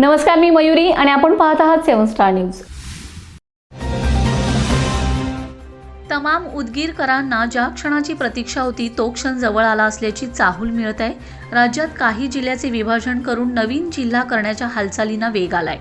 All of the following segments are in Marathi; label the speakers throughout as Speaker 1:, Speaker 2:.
Speaker 1: नमस्कार मी मयुरी आणि आपण पाहत आहात सेवन स्टार न्यूज. तमाम उदगीरकरांना ज्या क्षणाची प्रतीक्षा होती तो क्षण जवळ आला असल्याची चाहूल मिळत आहे. राज्यात काही जिल्ह्याचे विभाजन करून नवीन जिल्हा करण्याच्या हालचालींना वेग आलाय.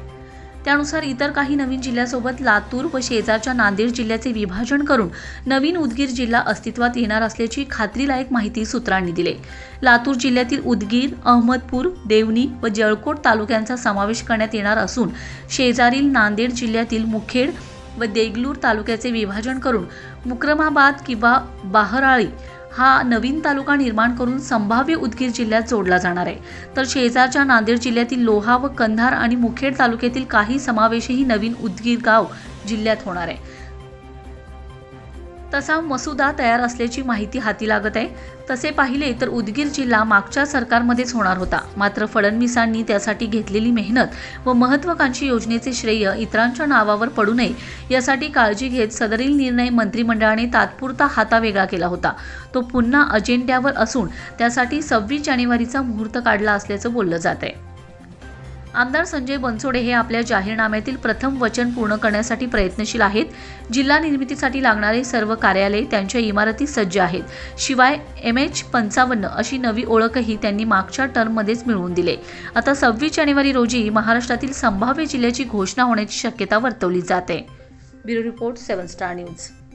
Speaker 1: त्यानुसार इतर काही नवीन जिल्ह्यासोबत लातूर व शेजारच्या नांदेड जिल्ह्याचे विभाजन करून नवीन उदगीर जिल्हा अस्तित्वात येणार असल्याची खात्रीलायक माहिती सूत्रांनी दिली. लातूर जिल्ह्यातील उदगीर अहमदपूर देवणी व जळकोट तालुक्यांचा समावेश करण्यात येणार असून शेजारील नांदेड जिल्ह्यातील मुखेड व देगलूर तालुक्याचे विभाजन करून मुक्रमाबाद किंवा बाहराळी हा नवीन तालुका निर्माण करून संभाव्य उदगीर जिल्ह्यात जोडला जाणार आहे. तर शेजारच्या नांदेड जिल्ह्यातील लोहा व कंधार आणि मुखेड तालुक्यातील काही समावेशही नवीन उदगीर गाव जिल्ह्यात होणार आहे. तसा मसुदा तयार असल्याची माहिती हाती लागत आहे. तसे पाहिले तर उदगीर जिल्हा मागच्या सरकारमध्येच होणार होता. मात्र फडणवीसांनी त्यासाठी घेतलेली मेहनत व महत्वाकांक्षी योजनेचे श्रेय इतरांच्या नावावर पडू नये यासाठी काळजी घेत सदरील निर्णय मंत्रिमंडळाने तात्पुरता हातावेगळा केला होता. तो पुन्हा अजेंड्यावर असून त्यासाठी सव्वीस जानेवारीचा मुहूर्त काढला असल्याचं बोललं जात आहे. आमदार संजय बनसोडे हे आपल्या जाहीरनाम्यातील प्रथम वचन पूर्ण करण्यासाठी प्रयत्नशील आहेत. जिल्हा निर्मितीसाठी लागणारे सर्व कार्यालय त्यांच्या इमारती सज्ज आहेत. शिवाय एम एच पंचावन्न अशी नवी ओळखही त्यांनी मागच्या टर्ममध्येच मिळवून दिले. आता सव्वीस जानेवारी रोजी महाराष्ट्रातील संभाव्य जिल्ह्याची घोषणा होण्याची शक्यता वर्तवली जाते. Bureau report seven star news.